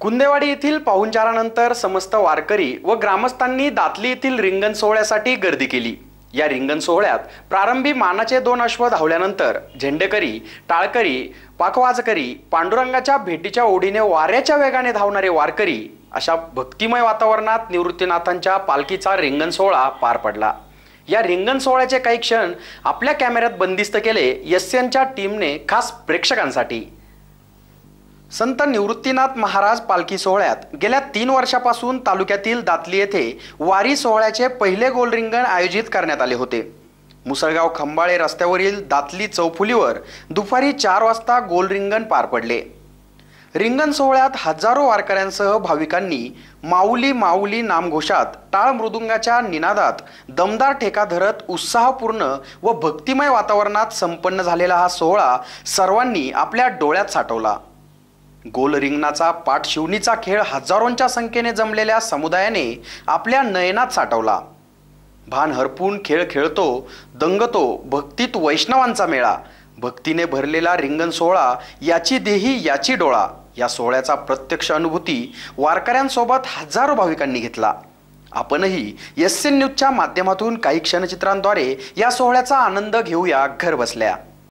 कुंदेवाडी येथील पाहुणचारानंतर समस्त वारकरी व ग्रामस्थांनी दातली येथील रिंगण सोहळ्यासाठी गर्दी केली. या रिंगण सोहळ्यात प्रारंभी मानाचे दोन अश्व धावल्यानंतर झेंडेकरी टाळकरी पाकवाजकरी पांडुरंगाच्या भेटीच्या ओढीने वाऱ्याच्या वेगाने धावणारे वारकरी अशा भक्तिमय वातावरणात निवृत्तीनाथांच्या पालखीचा रिंगण सोहळा पार पडला. या रिंगण सोहळ्याचे काही क्षण आपल्या कॅमेऱ्यात बंदिस्त केले यस्यांच्या टीमने खास प्रेक्षकांसाठी. संत निवृत्तीनाथ महाराज पालखी सोहळ्यात गेल्या तीन वर्षापासून तालुक्यातील दातली येथे वारी सोहळ्याचे पहिले गोल रिंगण आयोजित करण्यात आले होते. मुसळगाव खंबाळे रस्त्यावरील दातली चौफुलीवर दुपारी चार वाजता गोल रिंगण पार पडले. रिंगण सोहळ्यात हजारो वारकऱ्यांसह भाविकांनी माऊली माऊली नामघोषात टाळ मृदुंगाच्या निनादात दमदार ठेका धरत उत्साहपूर्ण व भक्तिमय वातावरणात संपन्न झालेला हा सोहळा सर्वांनी आपल्या डोळ्यात साठवला. गोल रिंगणाचा पाठशिवणीचा खेळ हजारोंच्या संख्येने जमलेल्या समुदायाने आपल्या नयनात साठवला. भान हरपून खेळ खेळतो दंगतो भक्तीत वैष्णवांचा मेळा. भक्तीने भरलेला रिंगण सोहळा याची देही याची डोळा. या सोहळ्याचा प्रत्यक्ष अनुभूती वारकऱ्यांसोबत हजारो भाविकांनी घेतला. आपणही एस एन न्यूजच्या माध्यमातून काही क्षणचित्रांद्वारे या सोहळ्याचा आनंद घेऊया घर बसल्या